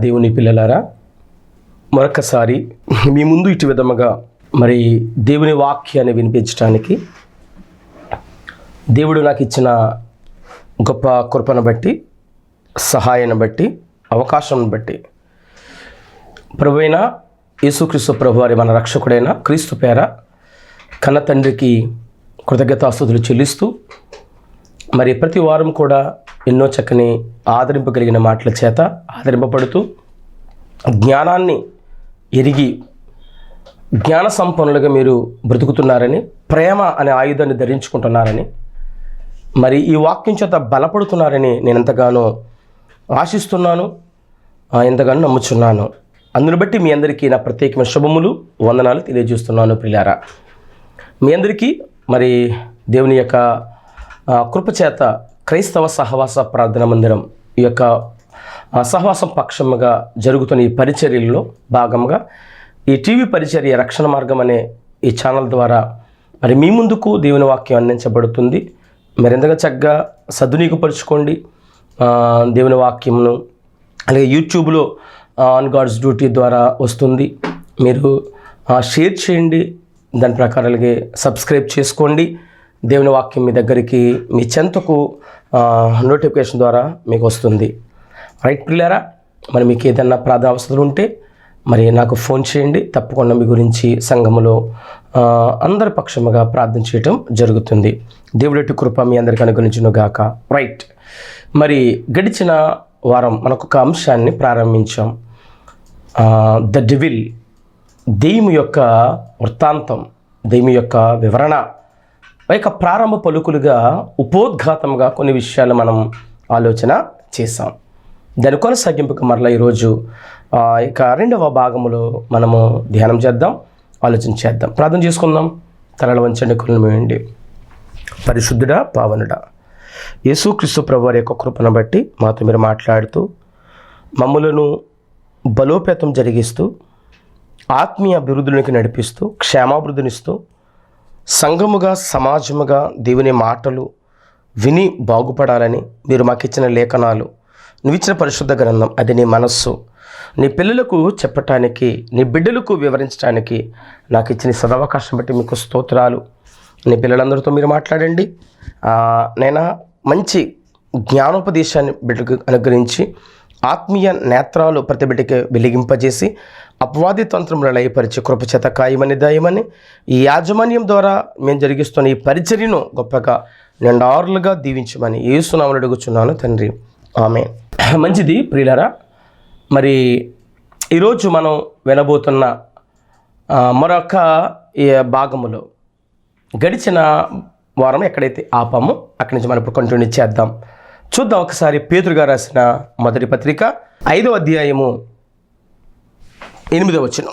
దేవుని పిల్లలారా మరొకసారి మీ ముందు ఇటు విధముగా మరి దేవుని వాక్యాన్ని వినిపించడానికి దేవుడు నాకు ఇచ్చిన గొప్ప కృపను బట్టి సహాయాన్ని బట్టి అవకాశం బట్టి ప్రభువైన యేసుక్రీస్తు ప్రభువారి మన రక్షకుడైన క్రీస్తు పేర కన్న తండ్రికి కృతజ్ఞతాస్తుతులు చెల్లిస్తూ మరి ప్రతి వారం కూడా ఎన్నో చక్కని ఆదరింపగలిగిన మాటల చేత ఆదరింపబడుతూ జ్ఞానాన్ని ఎరిగి జ్ఞాన సంపన్నులుగా మీరు బ్రతుకుతున్నారని ప్రేమ అనే ఆయుధాన్ని ధరించుకుంటున్నారని మరి ఈ వాక్యం చేత బలపడుతున్నారని నేను ఎంతగానో ఆశిస్తున్నాను ఎంతగానో నమ్ముచున్నాను. అందును బట్టి మీ అందరికీ నా ప్రత్యేకమైన శుభములు వందనాలు తెలియజేస్తున్నాను పిల్లారా మీ అందరికీ మరి దేవుని యొక్క కృపచేత క్రైస్తవ సహవాస ప్రార్థన మందిరం ఈ యొక్క సహవాసం పక్షముగా జరుగుతున్న ఈ పరిచర్యల్లో భాగంగా ఈ టీవీ పరిచర్య రక్షణ మార్గం అనే ఈ ఛానల్ ద్వారా మరి మీ ముందుకు దేవుని వాక్యం అందించబడుతుంది. మరింతగా చక్కగా సద్వినియోగపరుచుకోండి. దేవుని వాక్యంను అలాగే యూట్యూబ్లో ఆన్ గాడ్స్ డ్యూటీ ద్వారా వస్తుంది. మీరు షేర్ చేయండి. దాని ప్రకారం అలాగే సబ్స్క్రైబ్ చేసుకోండి. దేవుని వాక్యం మీ దగ్గరికి మీ చెంతకు నోటిఫికేషన్ ద్వారా మీకు వస్తుంది. రైట్ పిల్లారా? మరి మీకు ఏదైనా ప్రాధావసతలు ఉంటే మరి నాకు ఫోన్ చేయండి. తప్పకుండా మీ గురించి సంఘములో అందరి పక్షముగా ప్రార్థన చేయటం జరుగుతుంది. దేవుడి కృప మీ అందరికీ అనుగ్రహించును గాక. రైట్ మరి గడిచిన వారం మనకు ఒక అంశాన్ని ప్రారంభించాం. ద డివిల్ దెయ్యం యొక్క వృత్తాంతం దెయ్యం యొక్క వివరణ యొక్క ప్రారంభ పలుకులుగా ఉపోద్ఘాతంగా కొన్ని విషయాలు మనం ఆలోచన చేసాం దాని కొనసాగింపుకు మరలా ఈరోజు ఇక రెండవ భాగములో మనము ధ్యానం చేద్దాం ఆలోచన చేద్దాం. ప్రార్థన చేసుకుందాం. తలలు వంచండి కులమేయండి పరిశుద్ధుడా పావనుడా యేసుక్రీస్తు ప్రభువారి యొక్క కృపను బట్టి మాతో మీరు మాట్లాడుతూ మమ్మలను బలోపేతం జరిగిస్తూ ఆత్మీయ అభివృద్ధిలోకి నడిపిస్తూ క్షేమాభివృద్ధినిస్తూ సంఘముగా సమాజముగా దేవుని మాటలు విని బాగుపడాలని మీరు మాకు ఇచ్చిన లేఖనాలు నువ్విచ్చిన పరిశుద్ధ గ్రంథం అది నీ మనస్సు. నీ పిల్లలకు చెప్పటానికి నీ బిడ్డలకు వివరించడానికి నాకు ఇచ్చిన సదవకాశం బట్టి మీకు స్తోత్రాలు. నీ పిల్లలందరితో మీరు మాట్లాడండి. నేను నైనా మంచి జ్ఞానోపదేశాన్ని బిడ్డకు అనుగ్రహించి ఆత్మీయ నేత్రాలు ప్రతి బిడ్డకి వెలిగింపజేసి అపవాది తంత్రములను లయపరిచి కృపచేత కాయమని దాయమని ఈ యాజమాన్యం ద్వారా మేము జరిగిస్తున్న ఈ పరిచర్యను గొప్పగా నిండారులుగా దీవించమని ఏసునామలు అడుగుచున్నాను తండ్రి. ఆమె మంచిది ప్రియులరా. మరి ఈరోజు మనం వినబోతున్న మరొక ఈ భాగములో గడిచిన వారం ఎక్కడైతే ఆపామో అక్కడి నుంచి మనం ఇప్పుడు కంటిన్యూ చేద్దాం. చూద్దాం ఒకసారి పేతురుగా రాసిన మొదటి పత్రిక ఐదో అధ్యాయము ఎనిమిదవ వచనం.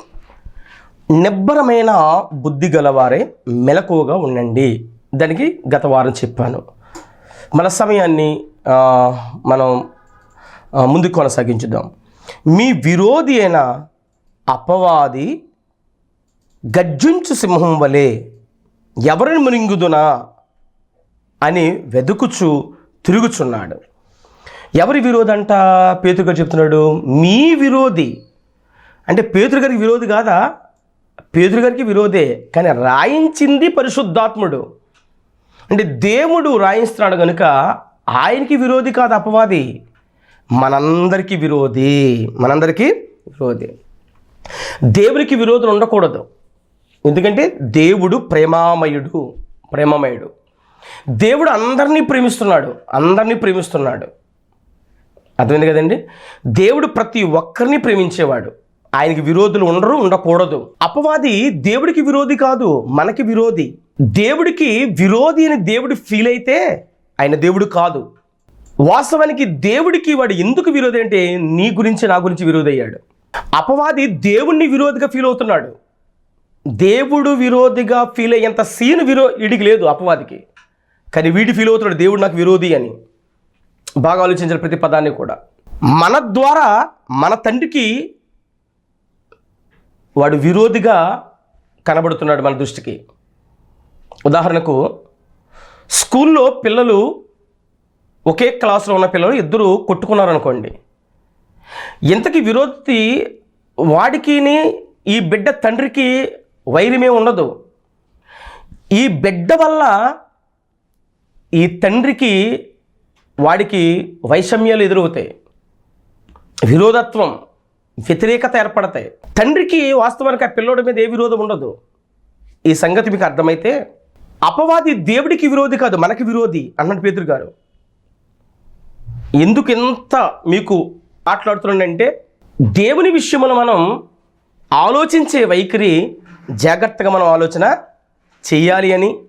నిబ్బరమైన బుద్ధి గలవారే మెలకువగా ఉండండి. దానికి గత వారం చెప్పాను. మన సమయాన్ని మనం ముందు ముందుకు కొనసాగించుదాం. మీ విరోధి అయిన అపవాది గర్జించు సింహం వలె ఎవరిని మునింగుదునా? అని వెదుకుచు తిరుగుచున్నాడు. ఎవరి విరోధి అంట చెప్తున్నాడు. మీ విరోధి అంటే పేతురు గారికి విరోధి కాదా? పేతురు గారికి విరోధే. కానీ రాయించింది పరిశుద్ధాత్ముడు. అంటే దేవుడు రాయిస్తున్నాడు కనుక ఆయనకి విరోధి కాదు అపవాది. మనందరికీ విరోధి. మనందరికీ విరోధి. దేవునికి విరోధం ఉండకూడదు. ఎందుకంటే దేవుడు ప్రేమామయుడు ప్రేమమయుడు. దేవుడు అందరినీ ప్రేమిస్తున్నాడు అందరినీ ప్రేమిస్తున్నాడు. అర్థమైంది కదండి? దేవుడు ప్రతి ఒక్కరిని ప్రేమించేవాడు. ఆయనకి విరోధులు ఉండరు ఉండకూడదు. అపవాది దేవుడికి విరోధి కాదు మనకి విరోధి. దేవుడికి విరోధి అని దేవుడు ఫీల్ అయితే ఆయన దేవుడు కాదు. వాస్తవానికి దేవుడికి వాడు ఎందుకు విరోధి అంటే నీ గురించి నా గురించి విరోధి అయ్యాడు. అపవాది దేవుణ్ణి విరోధిగా ఫీల్ అవుతున్నాడు. దేవుడు విరోధిగా ఫీల్ అయ్యేంత సీన్ విరో వీడికి లేదు అపవాదికి. కానీ వీడి ఫీల్ అవుతున్నాడు దేవుడు నాకు విరోధి అని. బాగా ఆలోచించిన ప్రతి పదాన్ని కూడా. మన ద్వారా మన తండ్రికి వాడు విరోధిగా కనబడుతున్నాడు మన దృష్టికి. ఉదాహరణకు స్కూల్లో పిల్లలు ఒకే క్లాసులో ఉన్న పిల్లలు ఇద్దరు కొట్టుకున్నారనుకోండి. ఇంతకీ విరోధి వాడికిని ఈ బిడ్డ తండ్రికి వైరమే ఉండదు. ఈ బిడ్డ వల్ల ఈ తండ్రికి వాడికి వైషమ్యాలు ఎదురవుతాయి. విరోధత్వం. వ్యతిరేకత ఏర్పడతాయి. తండ్రికి వాస్తవానికి ఆ పిల్లోడి మీద ఏ విరోధం ఉండదు. ఈ సంగతి మీకు అర్థమైతే అపవాది దేవుడికి విరోధి కాదు మనకి విరోధి అన్నట్టు పేతురు గారు. ఎందుకు ఎంత మీకు మాట్లాడుతున్నాడంటే దేవుని విషయమును మనం ఆలోచించే వైఖరి జాగ్రత్తగా మనం ఆలోచన చేయాలి అని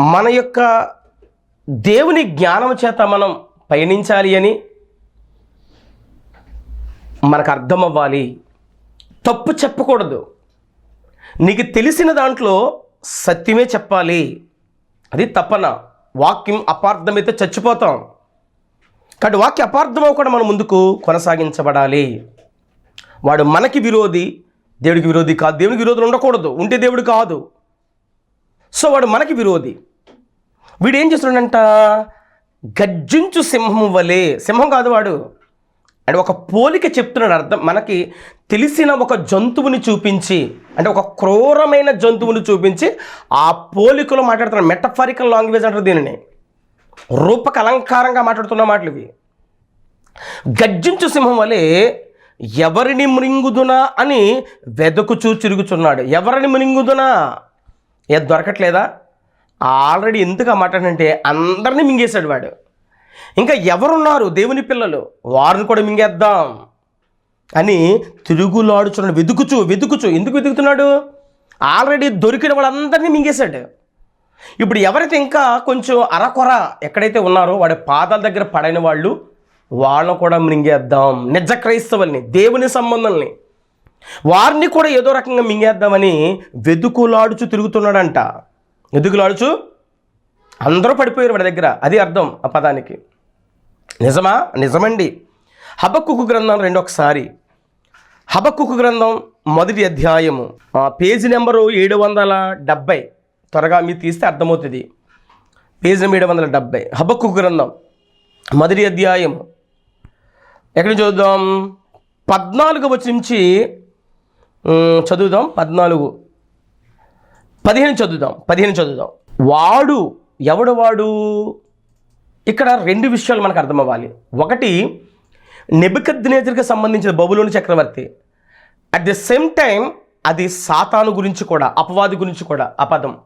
మన యొక్క దేవుని జ్ఞానం చేత మనం పయనించాలి అని మనకు అర్థం అవ్వాలి తప్పు చెప్పకూడదు. నీకు తెలిసిన దాంట్లో సత్యమే చెప్పాలి. అది తప్పన వాక్యం అపార్థమైతే చచ్చిపోతాం. కాబట్టి వాక్య అపార్థం అవ్వకుండా మనం ముందుకు కొనసాగించబడాలి. వాడు మనకి విరోధి దేవుడికి విరోధి కాదు. దేవుడికి విరోధులు ఉండకూడదు. ఉంటే దేవుడు కాదు. సో వాడు మనకి విరోధి. వీడు ఏం చేస్తున్నాడంట? గర్జించు సింహం వలె. సింహం కాదు వాడు. అంటే ఒక పోలిక చెప్తున్నాడు అర్థం మనకి తెలిసిన ఒక జంతువుని చూపించి అంటే ఒక క్రూరమైన జంతువుని చూపించి ఆ పోలికలో మాట్లాడుతున్నాడు. మెటఫారికల్ లాంగ్వేజ్ అంటారు దీనిని. రూపక అలంకారంగా మాట్లాడుతున్న మాటలు ఇవి. గర్జించు సింహం వలె ఎవరిని మృంగుదునా అని వెదకుచూ చిరుగుచున్నాడు ఎవరిని మృంగుదునా? ఏ దొరకట్లేదా? ఆల్రెడీ ఎందుకు ఆ మాట అంటే అందరినీ మింగేశాడు వాడు. ఇంకా ఎవరున్నారు దేవుని పిల్లలు? వారిని కూడా మింగేద్దాం. అని తిరుగులాడుచున్నాడు వెతుకుచు వెతుకుచు. ఎందుకు వెతుకుతున్నాడు? ఆల్రెడీ దొరికిన వాళ్ళందరినీ మింగేశాడు. ఇప్పుడు ఎవరైతే ఇంకా కొంచెం అరకొర ఎక్కడైతే ఉన్నారో వాడి పాదాల దగ్గర పడైన వాళ్ళు వాళ్ళని కూడా మింగేద్దాం. నిజ క్రైస్తవుల్ని దేవుని సంబంధంని వారిని కూడా ఏదో రకంగా మింగేద్దామని వెతుకులాడుచు తిరుగుతున్నాడంట. వెతుకులాడుచు? అందరూ పడిపోయారు వాడి దగ్గర. అది అర్థం ఆ పదానికి. నిజమా? నిజమండి. హబక్కుకు గ్రంథం రెండొకసారి. హబక్కుకు గ్రంథం మొదటి అధ్యాయము. పేజీ నెంబరు ఏడు వందల డెబ్బై త్వరగా మీరు తీస్తే అర్థమవుతుంది. పేజీ నెంబర్ ఏడు వందల డెబ్బై హబక్కుకు గ్రంథం మొదటి అధ్యాయము. ఎక్కడ చూద్దాం పద్నాలుగు వచ్చి నుంచి చదువుదాం. పద్నాలుగు. పదిహేను చదువుదాం. పదిహేను చదువుదాం. వాడు ఎవడు వాడు? ఇక్కడ రెండు విషయాలు మనకు అర్థమవ్వాలి. ఒకటి నెబికద్నేజర్కి సంబంధించిన బబులోని చక్రవర్తి. అట్ ది సేమ్ టైం అది సాతాను గురించి కూడా అపవాది గురించి కూడా ఆ పదం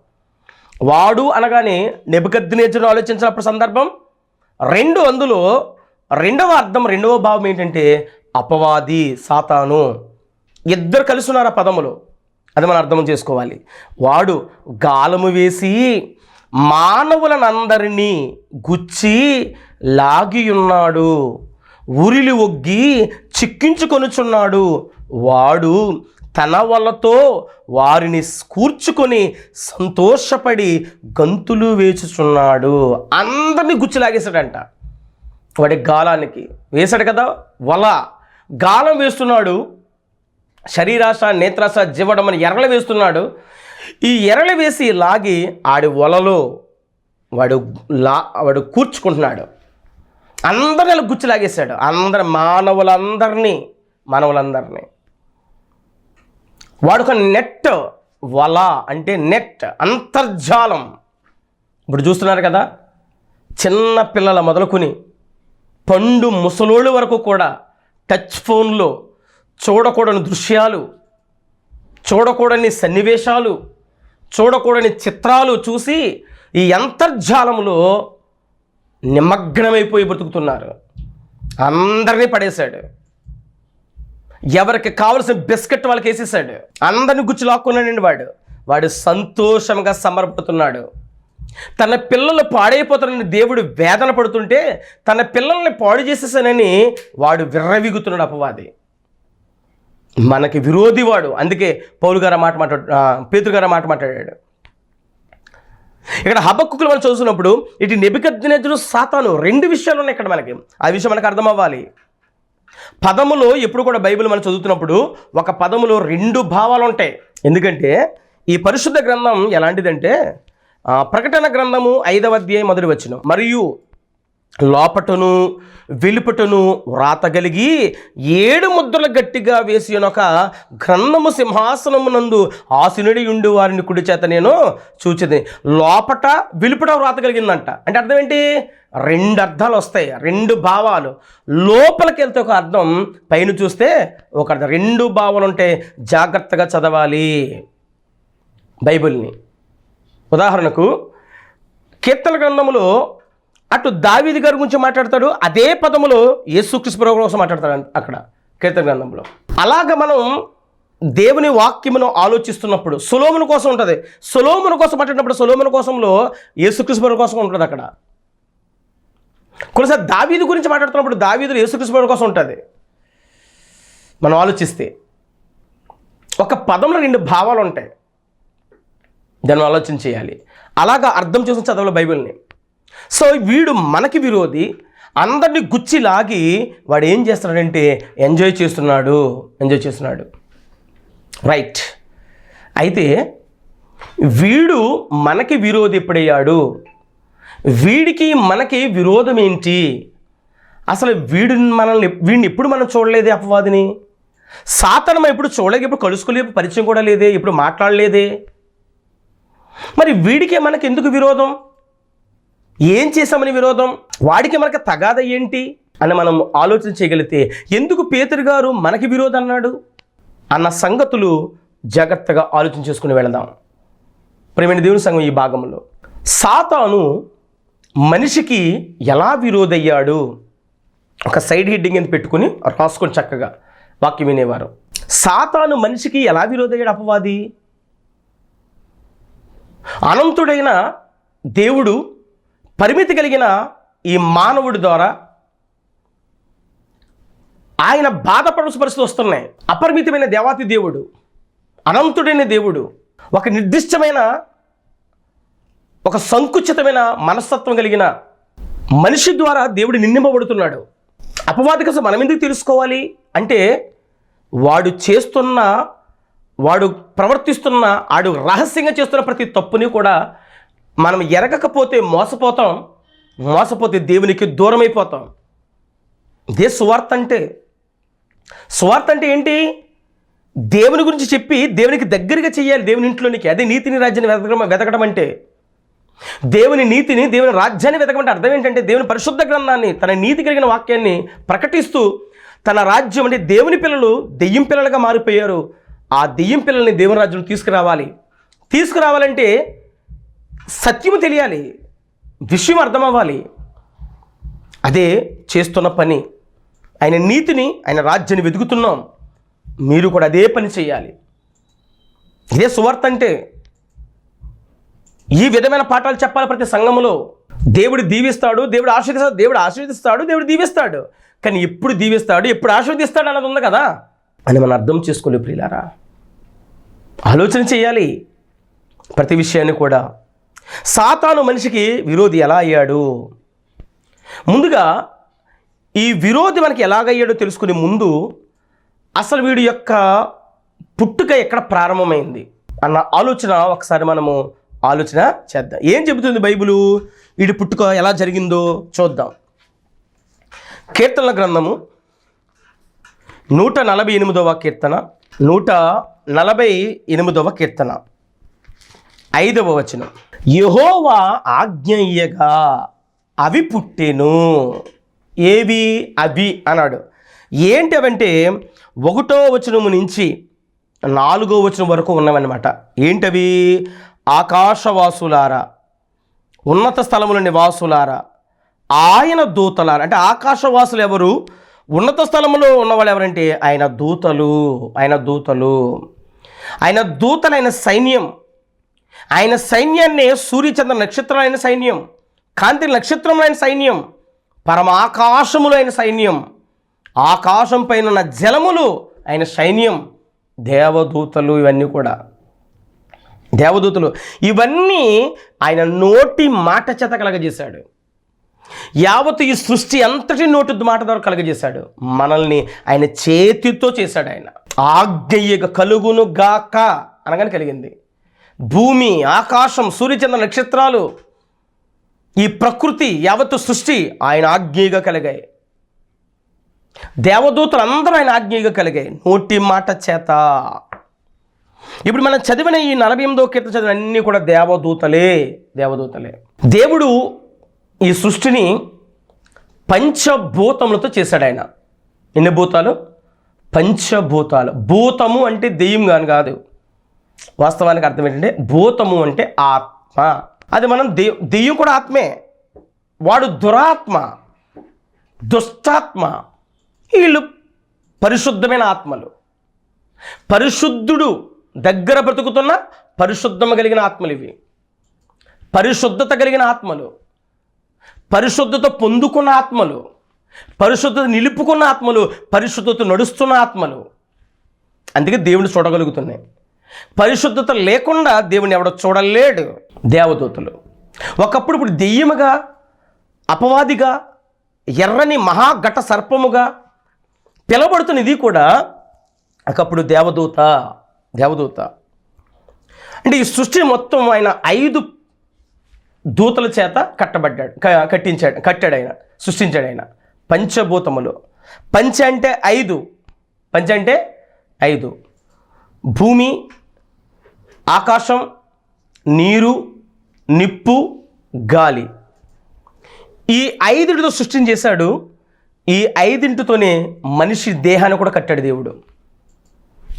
వాడు అనగానే నెబికద్నేజర్ను ఆలోచించినప్పుడు సందర్భం రెండు అందులో రెండవ అర్థం రెండవ భావం ఏంటంటే అపవాది సాతాను. ఇద్దరు కలిసి ఉన్నారు ఆ పదములో. అది మనం అర్థం చేసుకోవాలి. వాడు గాలము వేసి మానవులనందరినీ గుచ్చి లాగియున్నాడు. ఉరిలి ఒగ్గి చిక్కించుకొనుచున్నాడు. వాడు తన వలతో వారిని కూర్చుకొని సంతోషపడి గంతులు వేచుచున్నాడు. అందరినీ గుచ్చి లాగేశాడంట. వాడి గాలానికి వేశాడు కదా వల. గాలం వేస్తున్నాడు. శరీరాశ నేత్రాశ జీవడం అని ఎరలు వేస్తున్నాడు. ఈ ఎరలు వేసి లాగి ఆడి వలలో వాడు లా వాడు కూర్చుకుంటున్నాడు. అందరిని గుచ్చి లాగేశాడు. అందరి మానవులందరినీ మానవులందరినీ. వాడు ఒక నెట్ వల అంటే నెట్ అంతర్జాలం. ఇప్పుడు చూస్తున్నారు కదా చిన్న పిల్లల మొదలుకొని పండు ముసలోళ్ళ వరకు కూడా టచ్ ఫోన్లో చూడకూడని దృశ్యాలు చూడకూడని సన్నివేశాలు చూడకూడని చిత్రాలు చూసి ఈ అంతర్జాలంలో నిమగ్నమైపోయి బ్రతుకుతున్నారు. అందరినీ పడేశాడు. ఎవరికి కావలసిన బిస్కెట్ వాళ్ళకి వేసేసాడు అందరిని గుచ్చి లాక్కున్నాడండి వాడు. వాడు సంతోషంగా సమర్పడుతున్నాడు తన పిల్లలు పాడైపోతారని దేవుడు వేదన పడుతుంటే తన పిల్లల్ని పాడు చేసేసానని వాడు విర్రవిగుతున్నాడు అపవాది. మనకి విరోధి వాడు. అందుకే పౌలు గారు మాట మాట్లాడు ఆ, పేతురు గారు మాట మాట్లాడాడు. ఇక్కడ హబక్కులు మనం చదువుతున్నప్పుడు ఇటు నెబికద్నెజరు సాతాను రెండు విషయాలు ఉన్నాయి ఇక్కడ మనకి. ఆ విషయం మనకు అర్థం అవ్వాలి పదములో ఎప్పుడు కూడా బైబిల్ మనం చదువుతున్నప్పుడు ఒక పదములో రెండు భావాలు ఉంటాయి. ఎందుకంటే ఈ పరిశుద్ధ గ్రంథం ఎలాంటిదంటే ప్రకటన గ్రంథము ఐదవ అధ్యాయం మొదటి వచ్చిన మరియు లోపటను వెలుపటను వ్రాతగలిగి ఏడు ముద్రలు గట్టిగా వేసి ఒక గ్రంథము సింహాసనమునందు ఆసునుడి ఉండి వారిని కుడి చేత నేను చూచింది లోపట వెలుపట వ్రాతగలిగిందంట. అంటే అర్థం ఏంటి రెండు అర్థాలు వస్తాయి రెండు భావాలు. లోపలికి వెళ్తే ఒక అర్థం పైన చూస్తే ఒక అర్థం. రెండు భావాలు ఉంటే జాగ్రత్తగా చదవాలి బైబిల్ని. ఉదాహరణకు కీర్తన గ్రంథములో అటు దావీది గారి గురించి మాట్లాడతాడు అదే పదములో యేసుక్రీస్తు ప్రభు కోసం మాట్లాడతాడు అక్కడ కీర్తన గ్రంథంలో. అలాగ మనం దేవుని వాక్యమును ఆలోచిస్తున్నప్పుడు సులోమును కోసం ఉంటుంది. సులోమును కోసం మాట్లాడినప్పుడు సులోమును కోసంలో యేసుక్రీస్తు కోసం ఉంటుంది అక్కడ. కొన్నిసారి దావీదు గురించి మాట్లాడుతున్నప్పుడు దావీదు యేసుక్రీస్తు కోసం ఉంటుంది. మనం ఆలోచిస్తే ఒక పదంలో రెండు భావాలు ఉంటాయి. దాన్ని ఆలోచన చేయాలి. అలాగా అర్థం చేసిన చదవాలి బైబిల్ని. సో వీడు మనకి విరోధి అందరిని గుచ్చి లాగి వాడు ఏం చేస్తున్నాడంటే ఎంజాయ్ చేస్తున్నాడు ఎంజాయ్ చేస్తున్నాడు. రైట్. అయితే వీడు మనకి విరోధి ఎప్పుడయ్యాడు? వీడికి మనకి విరోధం ఏంటి? అసలు వీడు మనల్ని వీడిని ఎప్పుడు మనం చూడలేదే అపవాదిని? సాతనం ఎప్పుడు చూడలేక ఎప్పుడు కలుసుకోలేదు? పరిచయం కూడా లేదే? ఇప్పుడు మాట్లాడలేదే? మరి వీడికే మనకి ఎందుకు విరోధం? ఏం చేశామని విరోధం? వాడికి మనకి తగాద ఏంటి? అని మనం ఆలోచన చేయగలిగితే ఎందుకు పేతురు గారు మనకి విరోధం అన్నాడు? అన్న సంగతులు జాగ్రత్తగా ఆలోచన చేసుకుని వెళదాం. ప్రేమైన దేవుని సంఘం ఈ భాగంలో. సాతాను మనిషికి ఎలా విరోధయ్యాడు? ఒక సైడ్ హెడ్డింగ్ అని పెట్టుకుని రాసుకొని చక్కగా వాక్యం వినేవారు. సాతాను మనిషికి ఎలా విరోధయ్యాడు అపవాది? అనంతుడైన దేవుడు పరిమితి కలిగిన ఈ మానవుడి ద్వారా ఆయన బాధపడాల్సిన పరిస్థితులు వస్తున్నాయి. అపరిమితమైన దేవాతి దేవుడు అనంతుడైన దేవుడు ఒక నిర్దిష్టమైన ఒక సంకుచితమైన మనస్తత్వం కలిగిన మనిషి ద్వారా దేవుడు నిందింపబడుతున్నాడు. అపవాది కోసం మనం ఎందుకు తెలుసుకోవాలి? అంటే వాడు చేస్తున్న వాడు ప్రవర్తిస్తున్న ఆడు రహస్యంగా చేస్తున్న ప్రతి తప్పుని కూడా మనం ఎరగకపోతే మోసపోతాం మోసపోతే దేవునికి దూరమైపోతాం. ఇదే సువార్త అంటే. సువార్త అంటే ఏంటి? దేవుని గురించి చెప్పి దేవునికి దగ్గరగా చేయాలి దేవుని ఇంట్లోనికి. అదే నీతిని రాజ్యాన్ని వెతకడం వెతకడం అంటే. దేవుని నీతిని దేవుని రాజ్యాన్ని వెతకమంటే అర్థం ఏంటంటే దేవుని పరిశుద్ధ గ్రంథాన్ని తన నీతి కలిగిన వాక్యాన్ని ప్రకటిస్తూ తన రాజ్యం అంటే దేవుని పిల్లలు దెయ్యం పిల్లలుగా మారిపోయారు. ఆ దెయ్యం పిల్లల్ని దేవుని రాజ్యం తీసుకురావాలి. తీసుకురావాలంటే సత్యము తెలియాలి విషయం అర్థమవ్వాలి. అదే చేస్తున్న పని. ఆయన నీతిని ఆయన రాజ్యాన్ని వెతుకుతున్నాం. మీరు కూడా అదే పని చేయాలి. ఇదే సువార్త అంటే ఈ విధమైన పాఠాలు చెప్పాలి ప్రతి సంఘములో. దేవుడు దీవిస్తాడు దేవుడు ఆశీర్వదిస్తాడు దేవుడు ఆశీర్వదిస్తాడు దేవుడు దీవిస్తాడు. కానీ ఎప్పుడు దీవిస్తాడు ఎప్పుడు ఆశీర్వదిస్తాడు అన్నది ఉంది కదా? అని మనం అర్థం చేసుకోలేదు ప్రియులారా. ఆలోచన చేయాలి. ప్రతి విషయాన్ని కూడా సాతాను మనిషికి విరోధి ఎలా అయ్యాడు? ముందుగా ఈ విరోధి మనకి ఎలాగయ్యాడో తెలుసుకునే ముందు అసలు వీడి యొక్క పుట్టుక ఎక్కడ ప్రారంభమైంది అన్న ఆలోచన ఒకసారి మనము ఆలోచన చేద్దాం. ఏం చెబుతుంది బైబిలు? వీడి పుట్టుక ఎలా జరిగిందో చూద్దాం. కీర్తనల గ్రంథము నూట నలభై ఎనిమిదవ కీర్తన నూట నలభై ఎనిమిదవ కీర్తన. ఐదవ వచనం. యహోవా ఆజ్ఞయ్యగా అవి పుట్టెను. ఏవి? అవి అన్నాడు. ఏంటవంటే ఒకటో వచనము నుంచి నాలుగో వచనం వరకు ఉన్నవన్నమాట. ఏంటవి? ఆకాశవాసులారా ఉన్నత స్థలముల నివాసులారా ఆయన దూతలారా. అంటే ఆకాశవాసులు ఎవరు? ఉన్నత స్థలములో ఉన్నవాళ్ళు ఎవరంటే ఆయన దూతలు ఆయన దూతలు. ఆయన దూతలైన సైన్యం ఆయన సైన్యాన్ని సూర్యచంద్ర నక్షత్రమైన సైన్యం కాంతి నక్షత్రములైన సైన్యం పరమాకాశములైన సైన్యం ఆకాశం పైన జలములు ఆయన సైన్యం దేవదూతలు ఇవన్నీ కూడా. దేవదూతలు ఇవన్నీ ఆయన నోటి మాట చేత కలగజేశాడు. యావత్ ఈ సృష్టి అంతటి నోటి మాట ద్వారా కలగజేశాడు. మనల్ని ఆయన చేతితో చేశాడు ఆయన. ఆజ్ఞయ్యక కలుగును గాక అనగానే కలిగింది. భూమి ఆకాశం సూర్యచంద్ర నక్షత్రాలు ఈ ప్రకృతి యావత్తు సృష్టి ఆయన ఆజ్ఞగా కలిగాయి. దేవదూతలు అందరూ ఆయన ఆజ్ఞగా కలిగాయి. నోటి మాట చేత. ఇప్పుడు మనం చదివిన ఈ నలభై ఎనిమిదో కీర్త చదివిన అన్నీ కూడా దేవదూతలే దేవదూతలే. దేవుడు ఈ సృష్టిని పంచభూతములతో చేశాడు ఆయన. ఎన్ని భూతాలు? పంచభూతాలు. భూతము అంటే దెయ్యం కాని కాదు. వాస్తవానికి అర్థం ఏంటంటే భూతము అంటే ఆత్మ. అది మనం దెయ్యం దెయ్యం కూడా ఆత్మే. వాడు దురాత్మ దుష్టాత్మ. వీళ్ళు పరిశుద్ధమైన ఆత్మలు. పరిశుద్ధుడు దగ్గర బ్రతుకుతున్న పరిశుద్ధమ కలిగిన ఆత్మలు ఇవి. పరిశుద్ధత కలిగిన ఆత్మలు. పరిశుద్ధత పొందుకున్న ఆత్మలు. పరిశుద్ధత నిలుపుకున్న ఆత్మలు. పరిశుద్ధత నడుస్తున్న ఆత్మలు. అందుకే దేవుని చూడగలుగుతున్నాయి. పరిశుద్ధత లేకుండా దేవుని ఎవడో చూడలేడు దేవదూతలు. ఒకప్పుడు ఇప్పుడు దెయ్యముగా అపవాదిగా ఎర్రని మహాఘట సర్పముగా పిలబడుతున్నది కూడా ఒకప్పుడు దేవదూత దేవదూత. అంటే ఈ సృష్టి మొత్తం ఆయన ఐదు దూతల చేత కట్టబడ్డాడు కట్టించాడు కట్టాడు ఆయన సృష్టించాడు ఆయన. పంచభూతములు. పంచ అంటే ఐదు. పంచ అంటే ఐదు. భూమి ఆకాశం నీరు నిప్పు గాలి. ఈ ఐదుటితో సృష్టిని చేశాడు. ఈ ఐదింటితోనే మనిషి దేహాన్ని కూడా కట్టాడు దేవుడు.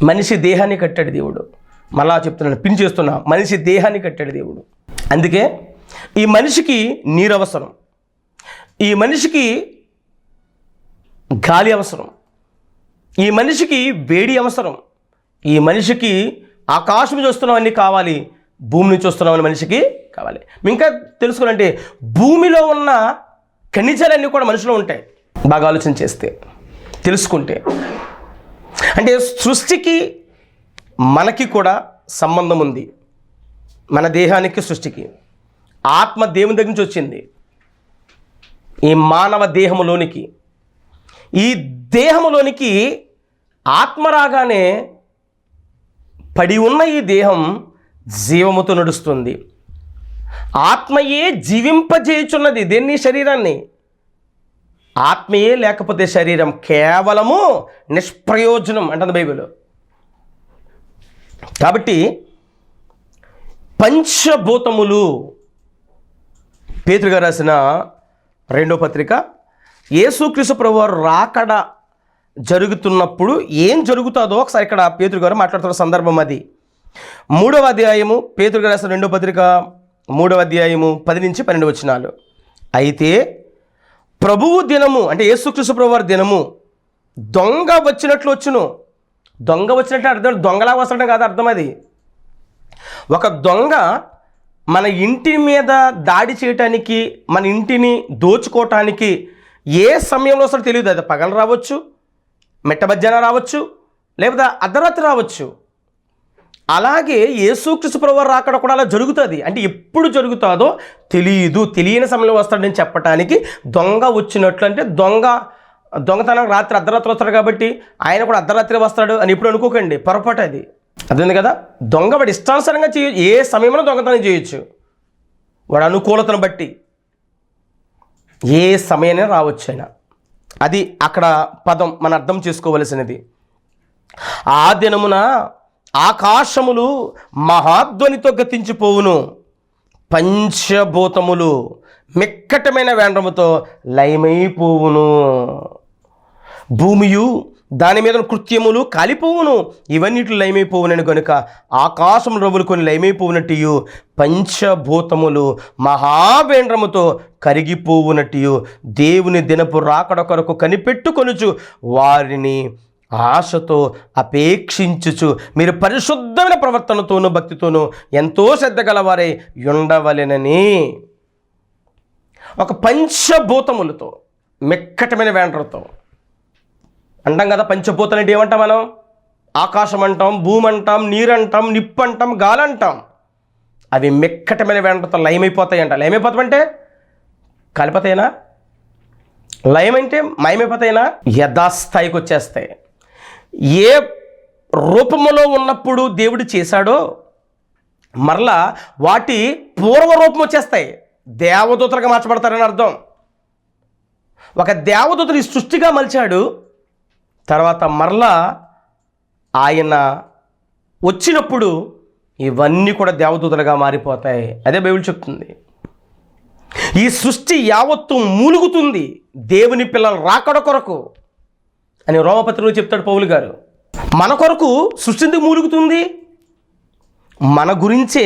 మనిషి దేహాన్ని కట్టాడు దేవుడు. మళ్ళా చెప్తున్నాను పిన్ చేస్తున్నా. మనిషి దేహాన్ని కట్టాడు దేవుడు. అందుకే ఈ మనిషికి నీరు అవసరం. ఈ మనిషికి గాలి అవసరం. ఈ మనిషికి వేడి అవసరం. ఈ మనిషికి ఆకాశం చూస్తున్నావన్నీ కావాలి భూమిని చూస్తున్నామని మనిషికి కావాలి. ఇంకా తెలుసుకోవాలంటే భూమిలో ఉన్న ఖనిజాలన్నీ కూడా మనిషిలో ఉంటాయి. బాగా ఆలోచన చేస్తే తెలుసుకుంటే. అంటే సృష్టికి మనకి కూడా సంబంధం ఉంది. మన దేహానికి సృష్టికి. ఆత్మ దేవుని దగ్గర నుంచి వచ్చింది. ఈ మానవ దేహములోనికి. ఈ దేహములోనికి ఆత్మ రాగానే పడి ఉన్న ఈ దేహం జీవముతో నడుస్తుంది. ఆత్మయే జీవింపజేయుచున్నది దేన్ని? శరీరాన్ని. ఆత్మయే లేకపోతే శరీరం కేవలము నిష్ప్రయోజనం అంటుంది బైబిల్. కాబట్టి పంచభూతములు పేతురుగా రాసిన రెండో పత్రిక యేసుక్రీస్తు ప్రభు రాకడ జరుగుతున్నప్పుడు ఏం జరుగుతుందో ఒకసారి ఇక్కడ పేతురు గారు మాట్లాడుతున్న సందర్భం అది. మూడవ అధ్యాయము పేతురు గారు రాసిన రెండో పత్రిక మూడవ అధ్యాయము పది నుంచి పన్నెండు వచ్చినాలు అయితే ప్రభువు దినము అంటే యేసుక్రీస్తు ప్రభు వారి దినము దొంగ వచ్చినట్లు వచ్చును. దొంగ వచ్చినట్టు అర్థం దొంగలా వస్తాడడం కాదు అర్థం అది. ఒక దొంగ మన ఇంటి మీద దాడి చేయటానికి మన ఇంటిని దోచుకోవటానికి ఏ సమయంలో వస్తాడో తెలియదు. అది పగలు రావచ్చు మెట్ట రావచ్చు లేకపోతే అర్ధరాత్రి రావచ్చు. అలాగే యేసుక్రీస్తు ప్రభు రాకడ కూడా అలా జరుగుతుంది. అంటే ఎప్పుడు జరుగుతుందో తెలియదు తెలియని సమయంలో వస్తాడని చెప్పటానికి. దొంగ వచ్చినట్లు అంటే దొంగ దొంగతనం రాత్రి అర్ధరాత్రి వస్తాడు కాబట్టి ఆయన కూడా అర్ధరాత్రి వస్తాడు అని ఇప్పుడు అనుకోకండి. పొరపాటు అది. అదేంది కదా? దొంగ వాడు ఇష్టానుసారంగా చేయ ఏ సమయంలో దొంగతనం చేయొచ్చు. వాడు అనుకూలతను బట్టి ఏ సమయాన్ని రావచ్చు అయినా అది అక్కడ పదం మనం అర్థం చేసుకోవలసినది. ఆ దినమున ఆకాశములు మహాధ్వనితో గతించిపోవును. పంచభూతములు మిక్కటమైన వేండ్రముతో లయమైపోవును. భూమియు దాని మీద కృత్యములు కాలిపోవును. ఇవన్నిటి లయమైపోవునని గనుక ఆకాశం రవులుకొని లయమైపోవునట్టు పంచభూతములు మహావేంద్రముతో కరిగిపోవునట్టు దేవుని దినపు రాకడ కొరకు కనిపెట్టుకొనుచు వారిని ఆశతో అపేక్షించుచు మీరు పరిశుద్ధమైన ప్రవర్తనతోనూ భక్తితోనూ ఎంతో శ్రద్ధ గలవారై ఉండవలెనని. ఒక పంచభూతములతో మెక్కటమైన వేండ్రతో అంటాం కదా పంచభూతాలు అంటే ఏమంటాం మనం? ఆకాశం అంటాం భూమి అంటాం నీరు అంటాం నిప్పు అంటాం గాలి అంటాం అవి మెక్కటమైన వెంటతో లయమైపోతాయంట. లయమైపోతామంటే కలిపోతాయినా? లయం అంటే మయమైపోతాయినా? యథాస్థాయికి వచ్చేస్తాయి. ఏ రూపములో ఉన్నప్పుడు దేవుడు చేశాడో మరలా వాటి పూర్వ రూపం వచ్చేస్తాయి. దేవదూతలుగా మార్చబడతారని అర్థం. ఒక దేవదూతని సృష్టిగా మలిచాడు. తర్వాత మరలా ఆయన వచ్చినప్పుడు ఇవన్నీ కూడా దేవదూతలుగా మారిపోతాయి. అదే బైబిల్ చెప్తుంది. ఈ సృష్టి యావత్తు మూలుగుతుంది దేవుని పిల్లలు రాకడ కొరకు అని రోమపత్రిలో చెప్తాడు పౌలు గారు. మన కొరకు సృష్టి ఎందుకు మూలుగుతుంది? మన గురించే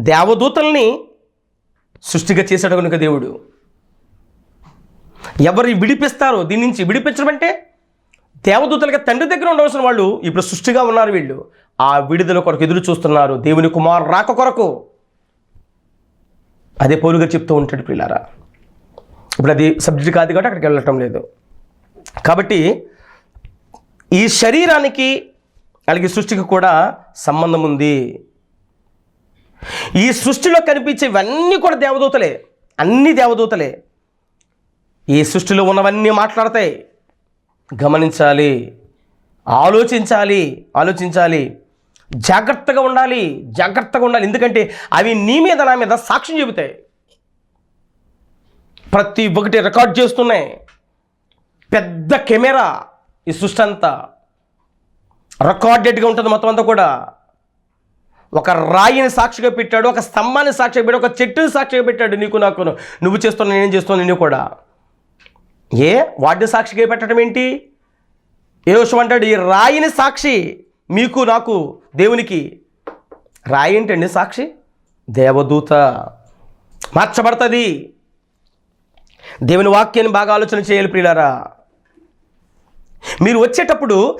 దేవదూతల్ని సృష్టిగా చేశాడు కనుక దేవుడు. ఎవరు విడిపిస్తారో దీని నుంచి విడిపించడం అంటే దేవదూతలుగా తండ్రి దగ్గర ఉండవలసిన వాళ్ళు ఇప్పుడు సృష్టిగా ఉన్నారు వీళ్ళు. ఆ విడుదల కొరకు ఎదురు చూస్తున్నారు. దేవుని కుమారు రాక కొరకు. అదే పౌరుగా చెప్తూ ఉంటాడు పిల్లారా ఇప్పుడు అది సబ్జెక్ట్ కాదు కాబట్టి అక్కడికి వెళ్ళటం లేదు. కాబట్టి ఈ శరీరానికి అలాగే సృష్టికి కూడా సంబంధం ఉంది. ఈ సృష్టిలో కనిపించేవన్నీ కూడా దేవదూతలే. అన్ని దేవదూతలే. ఈ సృష్టిలో ఉన్నవన్నీ మాట్లాడతాయి. గమనించాలి ఆలోచించాలి ఆలోచించాలి. జాగ్రత్తగా ఉండాలి జాగ్రత్తగా ఉండాలి. ఎందుకంటే అవి నీ మీద నా మీద సాక్ష్యం చెబుతాయి. ప్రతి ఒక్కటి రికార్డ్ చేస్తున్నాయి. పెద్ద కెమెరా ఈ సృష్టి అంతా. రికార్డెడ్గా ఉంటుంది మొత్తం అంతా కూడా. ఒక రాయిని సాక్షిగా పెట్టాడు ఒక స్తంభాన్ని సాక్షిగా పెట్టాడు ఒక చెట్టుని సాక్షిగా పెట్టాడు నీకు నాకు నువ్వు చేస్తున్నా నేనేం చేస్తున్నా నేను కూడా. ఏ వాడిని సాక్షిగా పెట్టడం ఏంటి? ఏ అంటాడు ఈ రాయిని సాక్షి మీకు నాకు దేవునికి. రాయి ఏంటండి సాక్షి? దేవదూత. మార్చబడుతుంది. దేవుని వాక్యాన్ని బాగా ఆలోచన చేయాలి ప్రియులారా. మీరు వచ్చేటప్పుడు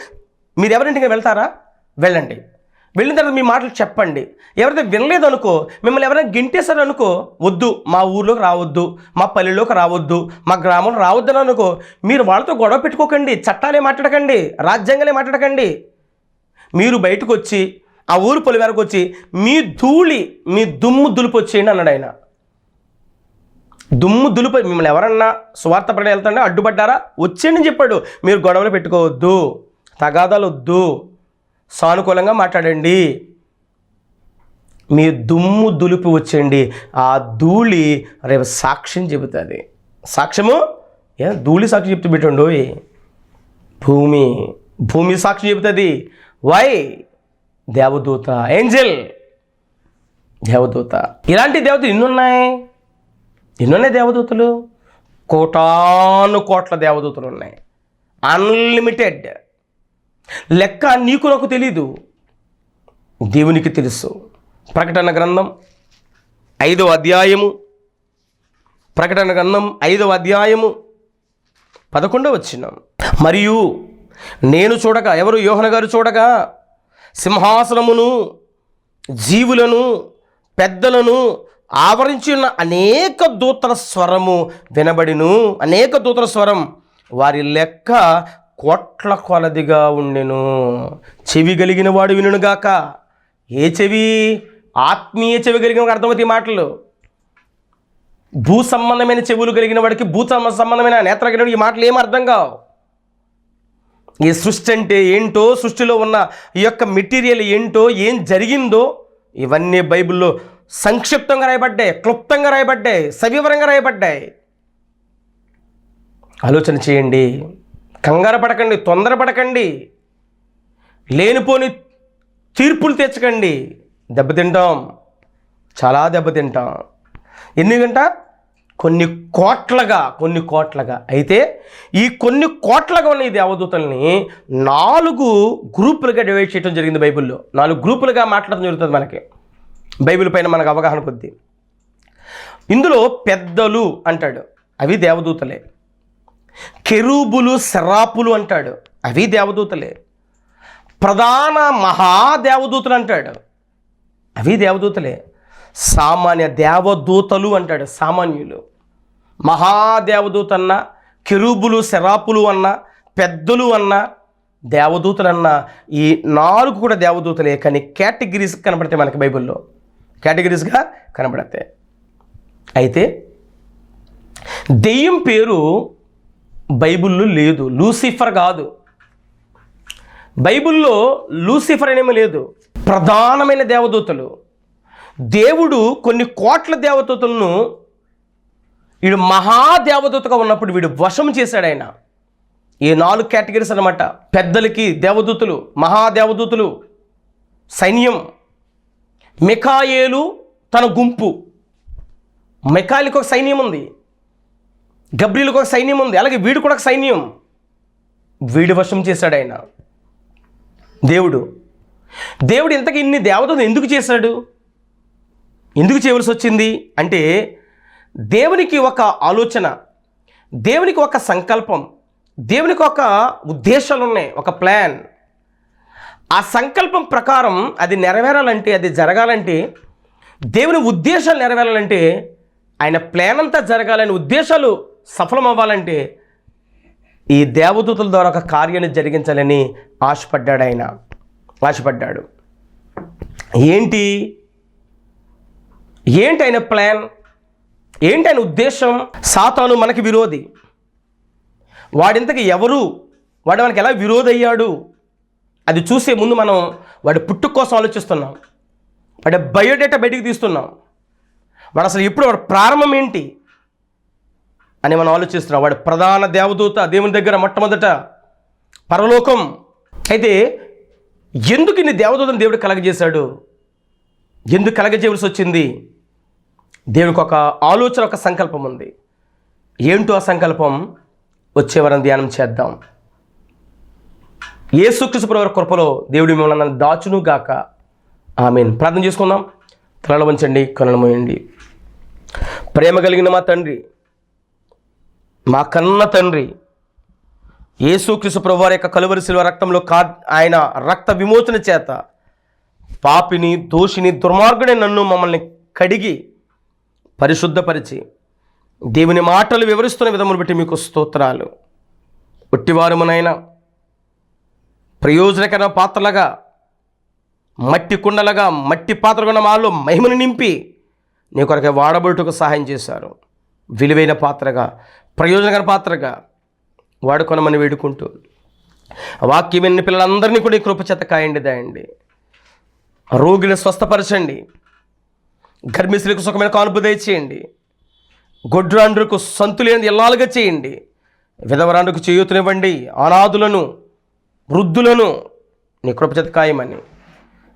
మీరు ఎవరింటికి వెళ్తారా? వెళ్ళండి. వెళ్ళిన తర్వాత మీ మాటలు చెప్పండి. ఎవరైతే వినలేదు అనుకో మిమ్మల్ని ఎవరైనా గింటేశారు అనుకో వద్దు మా ఊర్లోకి రావద్దు మా పల్లెలోకి రావద్దు మా గ్రామంలో రావద్దని అనుకో మీరు వాళ్ళతో గొడవ పెట్టుకోకండి చట్టాలే మాట్లాడకండి రాజ్యాంగాలే మాట్లాడకండి. మీరు బయటకు వచ్చి ఆ ఊరు పొలి వరకు వచ్చి మీ ధూళి మీ దుమ్ము దులుపు వచ్చేయండి అన్నాడు ఆయన. దుమ్ము దులుపు మిమ్మల్ని ఎవరన్నా స్వార్థ పడి వెళ్తుంటే అడ్డుపడ్డారా? వచ్చేయండి అని చెప్పాడు. మీరు గొడవలు పెట్టుకోవద్దు తగాదాలు వద్దు. సానుకూలంగా మాట్లాడండి. మీ దుమ్ము దులుపు వచ్చేయండి. ఆ ధూళి రేపు సాక్ష్యం చెబుతుంది. సాక్ష్యము? ఏ? ధూళి సాక్షి చెప్తూ పెట్టండు భూమి. భూమి సాక్షి చెబుతుంది. వై? దేవదూత. ఏంజల్? దేవదూత. ఇలాంటి దేవతలు ఎన్నున్నాయి? ఎన్నున్నాయి దేవదూతలు? కోటాను కోట్ల దేవదూతలు ఉన్నాయి. అన్లిమిటెడ్. లెక్క నీకు నాకు తెలీదు. దేవునికి తెలుసు. ప్రకటన గ్రంథం ఐదవ అధ్యాయము. ప్రకటన గ్రంథం ఐదవ అధ్యాయము పదకొండవ వచ్చిన మరియు నేను చూడగా ఎవరు యోహన గారు చూడగా సింహాసనమును జీవులను పెద్దలను ఆవరించి ఉన్న అనేక దూతల స్వరము వినబడిను. అనేక దూతల స్వరం వారి లెక్క కోట్ల కొలదిగా ఉండెను. చెవి కలిగిన వాడు వినుగాక ఏ చెవి? ఆత్మీయ చెవి కలిగిన వాడికి అర్థమవుతాయి ఈ మాటలు. భూ సంబంధమైన చెవులు కలిగిన వాడికి భూ సంబంధమైన నేత్ర కలిగిన ఈ మాటలు ఏం అర్థం కావు. ఈ సృష్టి అంటే ఏంటో సృష్టిలో ఉన్న ఈ యొక్క మెటీరియల్ ఏంటో ఏం జరిగిందో ఇవన్నీ బైబిల్లో సంక్షిప్తంగా రాయబడ్డాయి క్లుప్తంగా రాయబడ్డాయి సవివరంగా రాయబడ్డాయి. ఆలోచన చేయండి. కంగారు పడకండి తొందరపడకండి లేనిపోని తీర్పులు తెచ్చకండి దెబ్బతింటాం చాలా దెబ్బతింటాం. ఎందుకంట కొన్ని కోట్లగా కొన్ని కోట్లగా. అయితే ఈ కొన్ని కోట్లగా ఉన్న ఈ దేవదూతల్ని నాలుగు గ్రూపులుగా డివైడ్ చేయడం జరిగింది బైబిల్లో. నాలుగు గ్రూపులుగా మాట్లాడడం జరుగుతుంది మనకి. బైబిల్ పైన మనకు అవగాహన కొద్ది. ఇందులో పెద్దలు అంటాడు. అవి దేవదూతలే. కెరూబులు శరాపులు అంటాడు. అవి దేవదూతలే. ప్రధాన మహాదేవదూతలు అంటాడు. అవి దేవదూతలే. సామాన్య దేవదూతలు అంటాడు సామాన్యులు. మహాదేవదూత అన్న కెరూబులు శరాపులు అన్న పెద్దలు అన్న దేవదూతలన్న ఈ నాలుగు కూడా దేవదూతలే కానీ కేటగిరీస్ కనబడతాయి మనకి బైబిల్లో. కేటగిరీస్గా కనబడతాయి. అయితే దెయ్యం పేరు బైబిల్లో లేదు. లూసిఫర్ కాదు. బైబిల్లో లూసిఫర్ అనేమి లేదు. ప్రధానమైన దేవదూతలు. దేవుడు కొన్ని కోట్ల దేవదూతలను వీడు మహాదేవదూతగా ఉన్నప్పుడు వీడు వశం చేశాడు ఆయన. ఈ నాలుగు కేటగిరీస్ అనమాట పెద్దలకి దేవదూతులు మహాదేవదూతులు సైన్యం. మికాయేలు తన గుంపు. మికాయిలకు ఒక సైన్యం ఉంది. గబ్రీలకు ఒక సైన్యం ఉంది. అలాగే వీడు కూడా ఒక సైన్యం. వీడి వశం చేశాడు ఆయన. దేవుడు. దేవుడు ఇంతకు ఇన్ని దేవతలు ఎందుకు చేశాడు? ఎందుకు చేయవలసి వచ్చింది? అంటే దేవునికి ఒక ఆలోచన దేవునికి ఒక సంకల్పం దేవునికి ఒక ఉద్దేశాలు ఉన్నాయి ఒక ప్లాన్. ఆ సంకల్పం ప్రకారం అది నెరవేరాలంటే అది జరగాలంటే దేవుని ఉద్దేశాలు నెరవేరాలంటే ఆయన ప్లాన్ అంతా జరగాలని ఉద్దేశాలు సఫలం అవ్వాలంటే ఈ దేవదూతల ద్వారా ఒక కార్యాన్ని జరిగించాలని ఆశపడ్డాడు ఆయన. ఆశపడ్డాడు. ఏంటి? ఏంటి ఆయన ప్లాన్? ఏంటి ఆయన ఉద్దేశం? సాతాను మనకి విరోధి. వాడింతకి ఎవరు? వాడు మనకి ఎలా విరోధయ్యాడు? అది చూసే ముందు మనం వాడి పుట్టుక కోసం ఆలోచిస్తున్నాం. వాడి బయోడేటా బయటికి తీస్తున్నాం. వాడు అసలు ఎప్పుడు వాడు ప్రారంభం ఏంటి? అని మనం ఆలోచిస్తున్నాం. వాడు ప్రధాన దేవదూత దేవుని దగ్గర మొట్టమొదట పరలోకం. అయితే ఎందుకు ఇన్ని దేవదూతను దేవుడు కలగజేశాడు? ఎందుకు కలగజేయవలసి వచ్చింది? దేవునికి ఒక ఆలోచన ఒక సంకల్పం ఉంది. ఏంటో ఆ సంకల్పం? వచ్చేవారం ధ్యానం చేద్దాం. ఏసుక్రీస్తు ప్రభు కృపలో దేవుడి మిమ్మల్ని దాచును గాక. ఆమెన్. ప్రార్థన చేసుకుందాం. తలలు వంచండి కనులు మోయండి. ప్రేమ కలిగిన మా తండ్రి మా కన్న తండ్రి యేసుక్రీస్తు ప్రభువారి యొక్క కలువరి శిల్వ రక్తంలో కా ఆయన రక్త విమోచన చేత పాపిని దోషిని దుర్మార్గుడే నన్ను మమ్మల్ని కడిగి పరిశుద్ధపరిచి దేవుని మాటలు వివరిస్తున్న విధమును బట్టి మీకు స్తోత్రాలు. ఒట్టివారమునైనా ప్రయోజనకర పాత్రలుగా మట్టి కుండలుగా మట్టి పాత్రలుగా మాలో మహిమను నింపి నీ కొరకే వాడబడుటకు సహాయం చేశారు. విలువైన పాత్రగా ప్రయోజనకర పాత్రగా వాడుకొనమని వేడుకుంటూ వాక్యం విన్న పిల్లలందరినీ కూడా ఈ కృప కాయండి దాయండి. రోగిని స్వస్థపరచండి. గర్భిణీలకు సుఖమైన కానుపు దయచేయండి. గొడ్రాండ్రకు సంతులేని ఎల్లాలుగా చేయండి. విధవరాండ్రుకు చేయూతనివ్వండి. అనాథులను వృద్ధులను నీ కృపచేత కాయమని.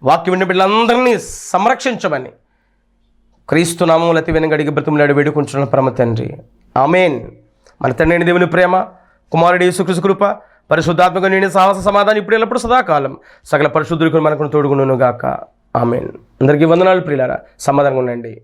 వాక్యం విన్న బిడ్డలందరినీ సంరక్షించమని. క్రీస్తు నామం లతి వెనగడిగి బ్రతిమలాడి వేడుకుంటున్న పరమ తండ్రి. ఆమెన్. మన తండ్రి దేవుని ప్రేమ కుమారుడి యేసుక్రీస్తు కృప పరిశుద్ధాత్మక నేను సాహస సమాధానం ఇప్పుడు ఎల్లప్పుడు సదాకాలం. సకల పరిశుద్ధులకు మనకు తోడుగును గాక ఆమెన్. అందరికీ వందనాలు ప్రియులారా. సమాధానంగా ఉండండి.